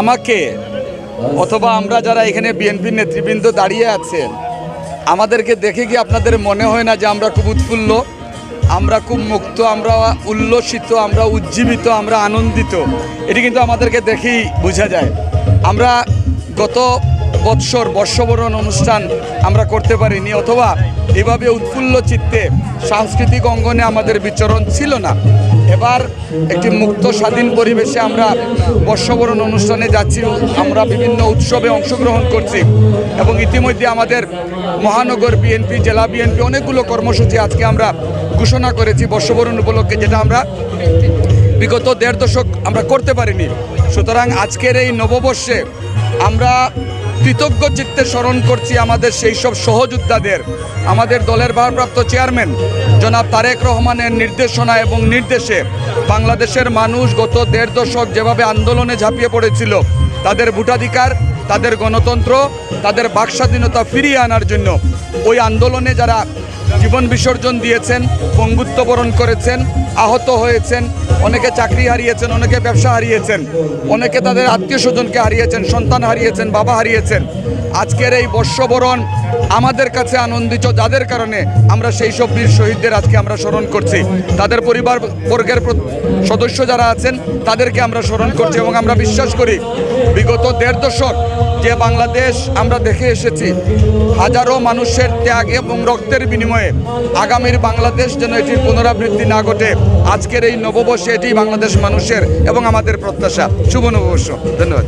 আমাকে, অথবা আমরা যারা এখানে বিএনপির নেতৃবৃন্দ দাঁড়িয়ে আছেন, আমাদেরকে দেখে কি আপনাদের মনে হয় না যে আমরা খুব উৎফুল্ল? আমরা খুব মুক্ত, আমরা উল্লসিত, আমরা উজ্জীবিত, আমরা আনন্দিত? এটি কিন্তু আমাদেরকে দেখেই বোঝা যায়। আমরা গত বৎসর বর্ষবরণ অনুষ্ঠান আমরা করতে পারিনি, অথবা এভাবে উৎফুল্ল চিত্তে সাংস্কৃতিক অঙ্গনে আমাদের বিচরণ ছিল না। এবার একটি মুক্ত স্বাধীন পরিবেশে আমরা বর্ষবরণ অনুষ্ঠানে যাচ্ছি, আমরা বিভিন্ন উৎসবে অংশগ্রহণ করছি এবং ইতিমধ্যে আমাদের মহানগর বিএনপি জেলা বিএনপি অনেকগুলো কর্মসূচি আজকে আমরা ঘোষণা করেছি বর্ষবরণ উপলক্ষে, যেটা আমরা বিগত দেড় দশক আমরা করতে পারিনি। সুতরাং আজকের এই নববর্ষে আমরা কৃতজ্ঞ চিত্তে স্মরণ করছি আমাদের সেই সব সহযোদ্ধাদের, আমাদের দলের ভারপ্রাপ্ত চেয়ারম্যান, জনাব তারেক রহমানের নির্দেশনা এবং নির্দেশে বাংলাদেশের মানুষ গত দেড় দশক যেভাবে আন্দোলনে ঝাঁপিয়ে পড়েছিল, তাদের ভোটাধিকার, তাদের গণতন্ত্র, তাদের বাকস্বাধীনতা ফিরিয়ে আনার জন্য ওই আন্দোলনে যারা জীবন বিসর্জন দিয়েছেন পঙ্গুত্ব বরণ করেছেন, আহত হয়েছেন অনেকে চাকরি হারিয়েছেন, অনেকে ব্যবসা হারিয়েছেন, অনেকে তাদের আত্মীয় স্বজনকে হারিয়েছেন, সন্তান হারিয়েছেন, বাবা হারিয়েছেন। আজকের এই বর্ষবরণ আমাদের কাছে আনন্দিত, যাদের কারণে আমরা সেই সব বীর শহীদদের আজকে আমরা স্মরণ করছি। তাদের পরিবার বর্গের সদস্য যারা আছেন, তাদেরকে আমরা স্মরণ করছি এবং আমরা বিশ্বাস করি, বিগত দেড় দশক যে বাংলাদেশ আমরা দেখে এসেছি, হাজারো মানুষের ত্যাগ এবং রক্তের বিনিময়ে আগামীর বাংলাদেশ যেন এটির পুনরাবৃত্তি না ঘটে। আজকের এই নববর্ষে এটি বাংলাদেশ মানুষের এবং আমাদের প্রত্যাশা। শুভ নববর্ষ। ধন্যবাদ।